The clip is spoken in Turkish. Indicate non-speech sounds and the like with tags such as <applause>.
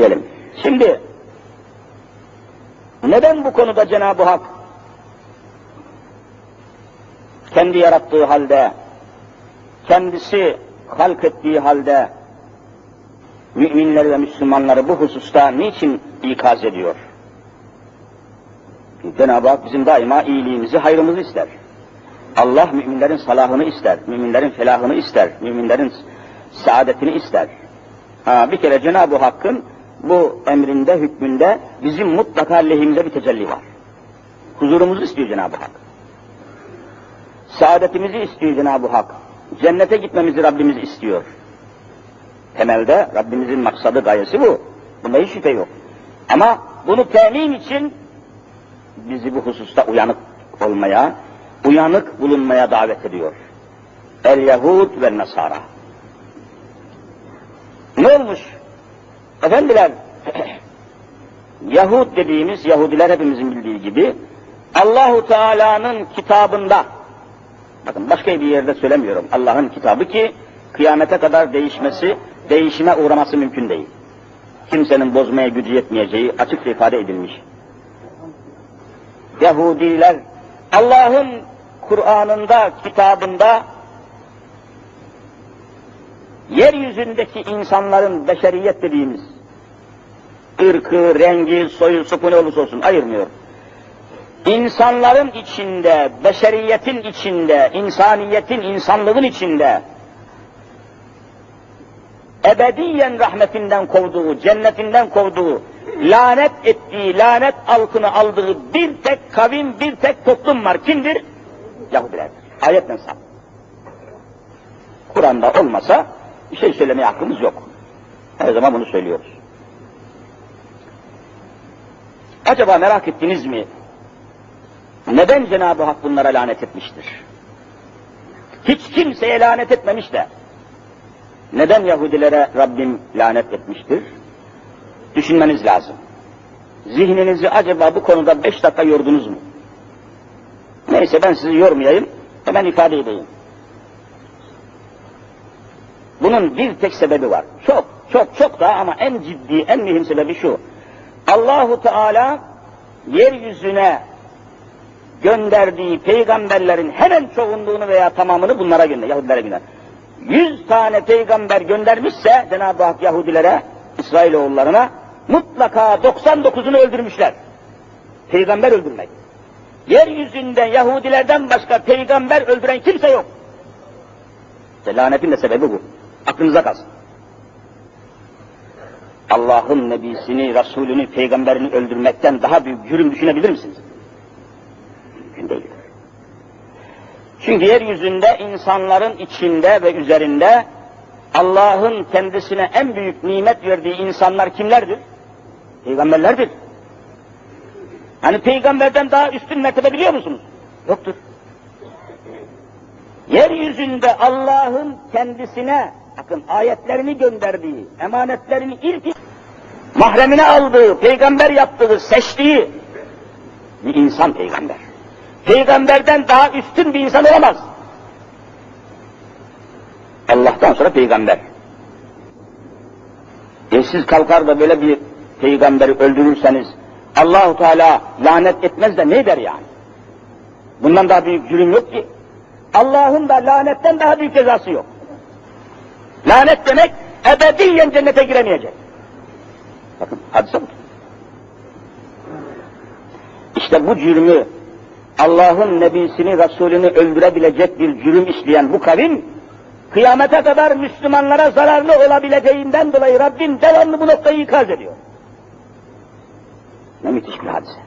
diyelim. Şimdi neden bu konuda Cenab-ı Hak kendi yarattığı halde, kendisi halk ettiği halde müminleri ve Müslümanları bu hususta niçin ikaz ediyor? Cenab-ı Hak bizim daima iyiliğimizi, hayrımızı ister. Allah müminlerin salahını ister, müminlerin felahını ister, müminlerin saadetini ister. Ha, bir kere Cenab-ı Hakk'ın bu emrinde, hükmünde bizim mutlaka lehimize bir tecelli var. Huzurumuzu istiyor Cenab-ı Hak. Saadetimizi istiyor Cenab-ı Hak. Cennete gitmemizi Rabbimiz istiyor. Temelde Rabbimizin maksadı, gayesi bu. Bunda hiç şüphe yok. Ama bunu temin için bizi bu hususta uyanık olmaya, uyanık bulunmaya davet ediyor. El Yahud ve Nasara. Ne olmuş? Efendiler, <clears throat> Yahud dediğimiz Yahudiler hepimizin bildiği gibi Allahu Teala'nın kitabında bakın başka bir yerde söylemiyorum. Allah'ın kitabı ki kıyamete kadar değişmesi, değişime uğraması mümkün değil. Kimsenin bozmaya gücü yetmeyeceği açıkça ifade edilmiş. Yahudiler Allah'ın Kur'an'ında, kitabında yeryüzündeki insanların beşeriyet dediğimiz ırkı, rengi, soyu, sopu ne olursa olsun ayırmıyor. İnsanların içinde, beşeriyetin içinde, insaniyetin, insanlığın içinde ebediyen rahmetinden kovduğu, cennetinden kovduğu, lanet ettiği, lanet altına aldığı bir tek kavim, bir tek toplum var. Kimdir? Yahudilerdir. Ayetle sağ. Kur'an'da olmasa bir şey söylemeye hakkımız yok. Her zaman bunu söylüyoruz. Acaba merak ettiniz mi? Neden Cenab-ı Hak bunlara lanet etmiştir? Hiç kimseye lanet etmemiş de. Neden Yahudilere Rabbim lanet etmiştir? Düşünmeniz lazım. Zihninizi acaba bu konuda beş dakika yordunuz mu? Neyse ben sizi yormayayım, hemen ifade edeyim. Bunun bir tek sebebi var. Çok, çok, çok daha ama en ciddi, en mühim sebebi şu. Allahu Teala yeryüzüne gönderdiği peygamberlerin hemen çoğunluğunu veya tamamını bunlara gönder, Yahudilere gönder. Yüz tane peygamber göndermişse Cenab-ı Hak Yahudilere, İsrailoğullarına mutlaka 99'unu öldürmüşler. Peygamber öldürmek. Yeryüzünde Yahudilerden başka peygamber öldüren kimse yok. İşte lanetin de sebebi bu. Aklınıza kalsın. Allah'ın nebisini, Resulünü, peygamberini öldürmekten daha büyük cürüm düşünebilir misiniz? Mümkün değil. Çünkü yeryüzünde insanların içinde ve üzerinde Allah'ın kendisine en büyük nimet verdiği insanlar kimlerdir? Peygamberlerdir. Hani peygamberden daha üstün mertebe biliyor musunuz? Yoktur. Yeryüzünde Allah'ın kendisine bakın ayetlerini gönderdiği, emanetlerini ilk mahremine aldığı, peygamber yaptığı, seçtiği bir insan peygamber. Peygamberden daha üstün bir insan olamaz. Allah'tan sonra peygamber. E siz kalkar da böyle bir peygamberi öldürürseniz Allahu Teala lanet etmez de ne der yani? Bundan daha büyük cürüm yok ki. Allah'ın da lanetten daha büyük cezası yok. Lanet demek ebediyen cennete giremeyecek. Bakın hadise bu. İşte bu cürmü Allah'ın nebisini, Resulünü öldürebilecek bir cürüm işleyen bu kavim, kıyamete kadar Müslümanlara zararlı olabileceğinden dolayı Rabbim devamlı bu noktayı ikaz ediyor. Ne müthiş bir hadise.